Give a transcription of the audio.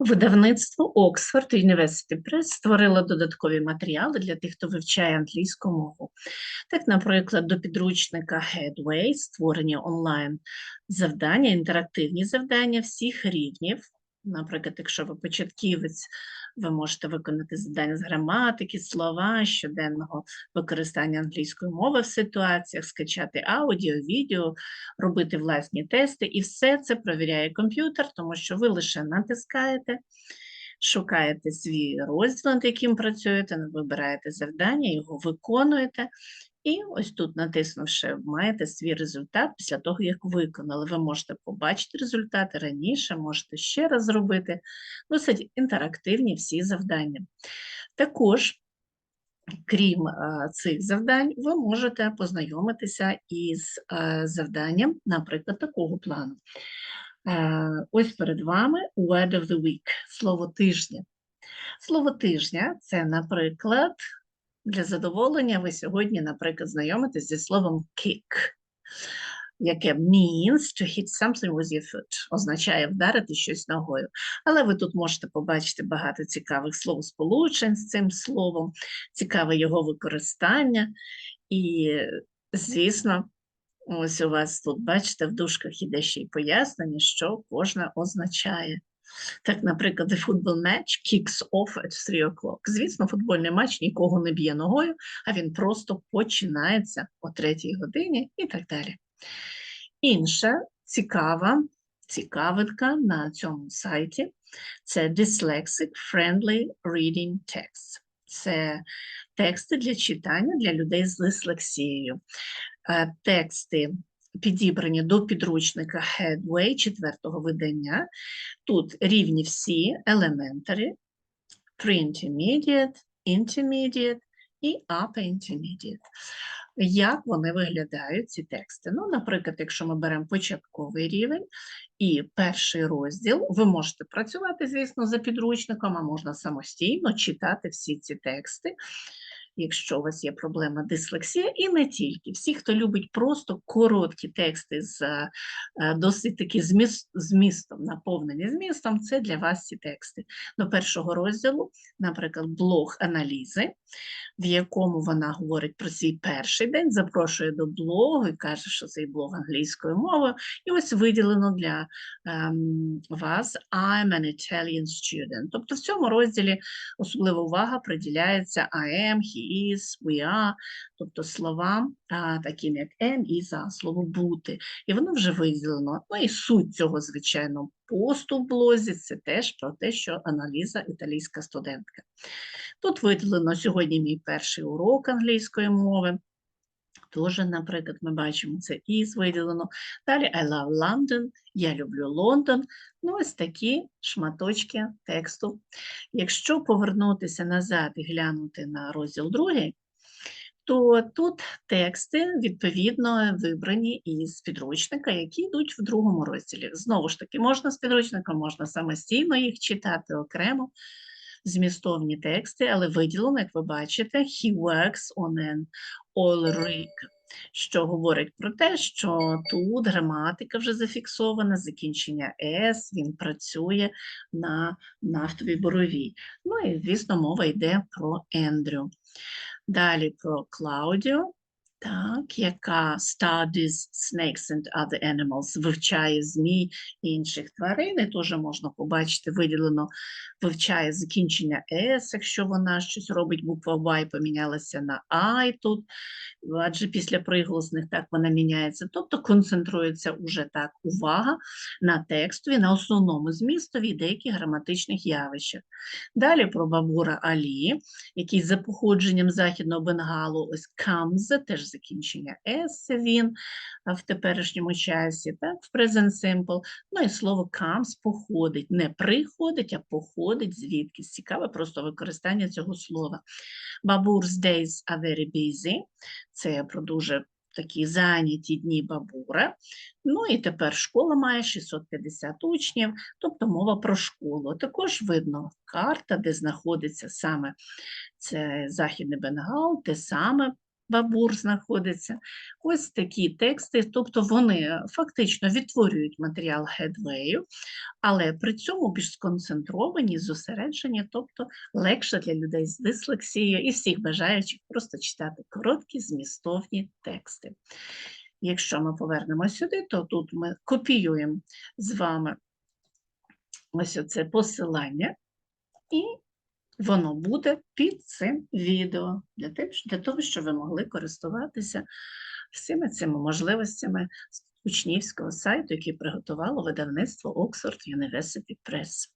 Видавництво Oxford University Press створило додаткові матеріали для тих, хто вивчає англійську мову. Так, наприклад, до підручника Headway створені онлайн завдання, інтерактивні завдання всіх рівнів. Наприклад, якщо ви початківець, ви можете виконати завдання з граматики, слова, щоденного використання англійської мови в ситуаціях, скачати аудіо, відео, робити власні тести, і все це провіряє комп'ютер, тому що ви лише натискаєте, шукаєте свій розділ, над яким працюєте, вибираєте завдання, його виконуєте. І ось тут, натиснувши, маєте свій результат після того, як виконали. Ви можете побачити результати раніше, можете ще раз зробити. Досить інтерактивні всі завдання. Також, крім е, цих завдань, ви можете познайомитися із е, завданням, наприклад, такого плану. Е, Ось перед вами word of the week, слово тижня. Слово тижня це, наприклад, для задоволення ви сьогодні, наприклад, знайомитесь зі словом kick, яке means to hit something with your foot, означає вдарити щось ногою. Але ви тут можете побачити багато цікавих словосполучень з цим словом, цікаве його використання. І, звісно, ось у вас тут, бачите, в дужках іде ще й пояснення, що кожне означає. Так, наприклад, the football match kicks off at 3 o'clock. Звісно, футбольний матч нікого не б'є ногою, а він просто починається о 3 годині і так далі. Інша цікава цікавинка на цьому сайті це Dyslexic Friendly Reading Text. Це тексти для читання для людей з дислексією. Е, Тексти підібрані до підручника Headway четвертого видання. Тут рівні всі elementary, pre-intermediate, intermediate і upper intermediate. Як вони виглядають, ці тексти? Ну, наприклад, якщо ми беремо початковий рівень і перший розділ, ви можете працювати, звісно, за підручником, а можна самостійно читати всі ці тексти якщо у вас є проблема дислексія, і не тільки. Всі, хто любить просто короткі тексти з е, досить таки змістом, наповнені змістом, це для вас ці тексти. До першого розділу, наприклад, блог аналізи, в якому вона говорить про свій перший день, запрошує до блогу і каже, що цей блог англійською мовою. І ось виділено для ем, вас I'm an Italian student. Тобто в цьому розділі особлива увага приділяється I am, he is, we are, тобто слова, таким як am is, are, слово бути. І воно вже виділено. Ну і суть цього, звичайно, посту в блозі це теж про те, що аналіза італійська студентка. Тут виділено сьогодні мій перший урок англійської мови. Теж, наприклад, ми бачимо це із виділено. Далі I love London, я люблю Лондон. Ну, ось такі шматочки тексту. Якщо повернутися назад і глянути на розділ другий, то тут тексти, відповідно, вибрані із підручника, які йдуть в другому розділі. Знову ж таки, можна з підручника, можна самостійно їх читати окремо змістовні тексти, але виділено, як ви бачите, he works on an oil rig, що говорить про те, що тут граматика вже зафіксована, закінчення S, він працює на нафтовій боровій. Ну і, звісно, мова йде про Ендрю. Далі про Клаудіо так, яка studies snakes and other animals, вивчає змій і інших тварин, і теж можна побачити, виділено, вивчає закінчення S, якщо вона щось робить, буква Y помінялася на I тут, адже після приголосних так вона міняється. Тобто концентрується уже так увага на текстові, на основному змістові деяких граматичних явищах. Далі про Бабура Алі, який за походженням Західного Бенгалу, ось Камзе, теж закінчення S він в теперішньому часі, так, в present simple. Ну і слово comes походить, не приходить, а походить звідки. Цікаве просто використання цього слова. Babur's days are very busy. Це про дуже такі зайняті дні бабура. Ну і тепер школа має 650 учнів, тобто мова про школу. Також видно карта, де знаходиться саме це Західний Бенгал, те саме Бабур знаходиться. Ось такі тексти, тобто вони фактично відтворюють матеріал Headway, але при цьому більш сконцентровані, зосереджені, тобто легше для людей з дислексією і всіх бажаючих просто читати короткі змістовні тексти. Якщо ми повернемо сюди, то тут ми копіюємо з вами ось оце посилання, і воно буде під цим відео для, для того, щоб ви могли користуватися всіми цими можливостями учнівського сайту, який приготувало видавництво Oxford University Press.